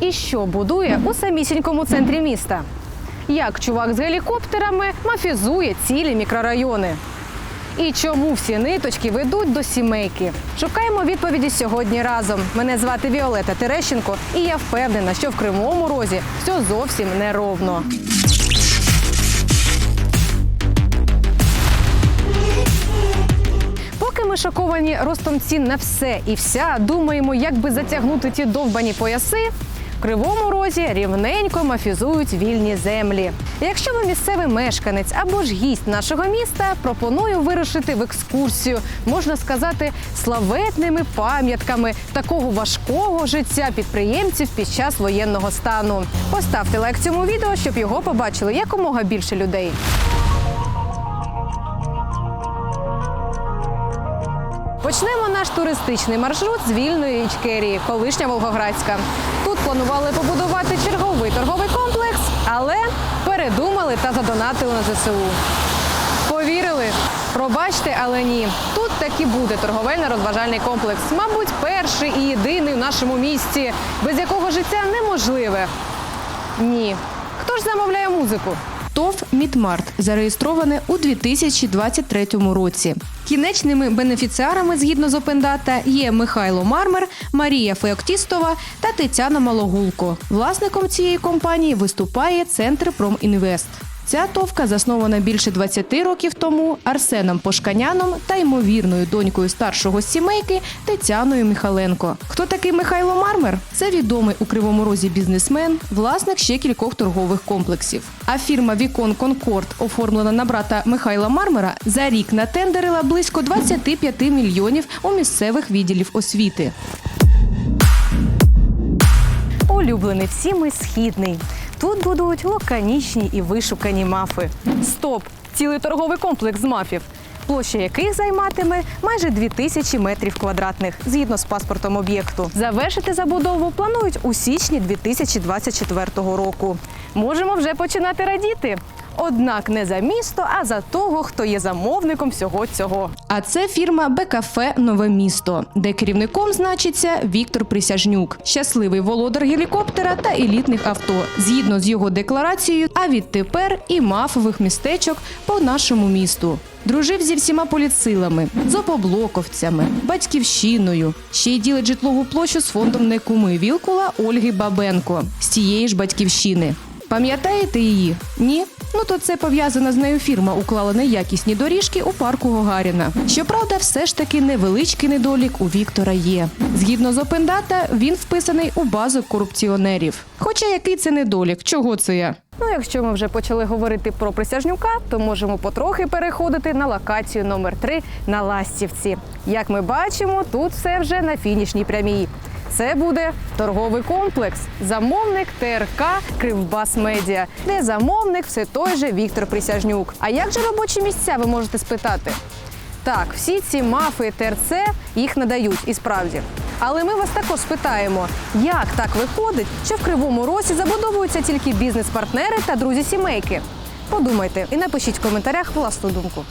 і що будує у самісінькому центрі міста. Як чувак з гелікоптерами мафізує цілі мікрорайони. І чому всі ниточки ведуть до сімейки? Шукаємо відповіді сьогодні разом. Мене звати Віолета Терещенко, і я впевнена, що в Кривому Розі все зовсім не ровно. Поки ми шоковані ростом цін на все і вся, думаємо, як би затягнути ті довбані пояси. В Кривому розі рівненько мафізують вільні землі. Якщо ви місцевий мешканець або ж гість нашого міста, пропоную вирушити в екскурсію, можна сказати, славетними пам'ятками такого важкого життя підприємців під час воєнного стану. Поставте лайк цьому відео, щоб його побачили якомога більше людей. Туристичний маршрут з вільної Ічкерії, колишня Волгоградська. Тут планували побудувати черговий торговий комплекс, але передумали та задонатили на ЗСУ. Повірили? Пробачте, але ні. Тут таки буде торговельно-розважальний комплекс. Мабуть, перший і єдиний в нашому місті, без якого життя неможливе. Ні. Хто ж замовляє музику? ТОВ «Мідмарт» зареєстроване у 2023 році. Кінечними бенефіціарами згідно з Опендата є Михайло Мармер, Марія Феоктістова та Тетяна Малогулко. Власником цієї компанії виступає Центр Промінвест. Ця товка заснована більше 20 років тому Арсеном Пошканяном та ймовірною донькою старшого сімейки Тетяною Михаленко. Хто такий Михайло Мармер? Це відомий у Кривому Розі бізнесмен, власник ще кількох торгових комплексів. А фірма Вікон Конкорд, оформлена на брата Михайла Мармера, за рік натендерила близько 25 мільйонів у місцевих відділів освіти. Улюблений всіми східний. Тут будуть лаконічні і вишукані мафи. Стоп! Цілий торговий комплекс мафів. Площа яких займатиме майже 2000 метрів квадратних згідно з паспортом об'єкту. Завершити забудову планують у січні 2024 року. Можемо вже починати радіти. Однак не за місто, а за того, хто є замовником всього цього. А це фірма Бекафе Нове місто, де керівником значиться Віктор Присяжнюк, щасливий володар гелікоптера та елітних авто, згідно з його декларацією. А відтепер і мафових містечок по нашому місту. Дружив зі всіма політсилами, з опоблоковцями, батьківщиною. Ще й ділить житлову площу з фондом Некуми Вілкула Ольги Бабенко з тієї ж батьківщини. Пам'ятаєте її? Ні? Ну то це пов'язана з нею фірма уклала неякісні доріжки у парку Гагаріна. Щоправда, все ж таки невеличкий недолік у Віктора є. Згідно з Опендата, він вписаний у базу корупціонерів. Хоча який це недолік? Чого це я? Ну, якщо ми вже почали говорити про присяжнюка, то можемо потрохи переходити на локацію номер 3 на Ластівці. Як ми бачимо, тут все вже на фінішній прямій. Це буде торговий комплекс, замовник ТРК Кривбас Медіа, де замовник все той же Віктор Присяжнюк. А як же робочі місця, ви можете спитати? Так, всі ці мафи ТРЦ їх надають і справді. Але ми вас також спитаємо, як так виходить, що в Кривому Росі забудовуються тільки бізнес-партнери та друзі сімейки. Подумайте і напишіть в коментарях власну думку.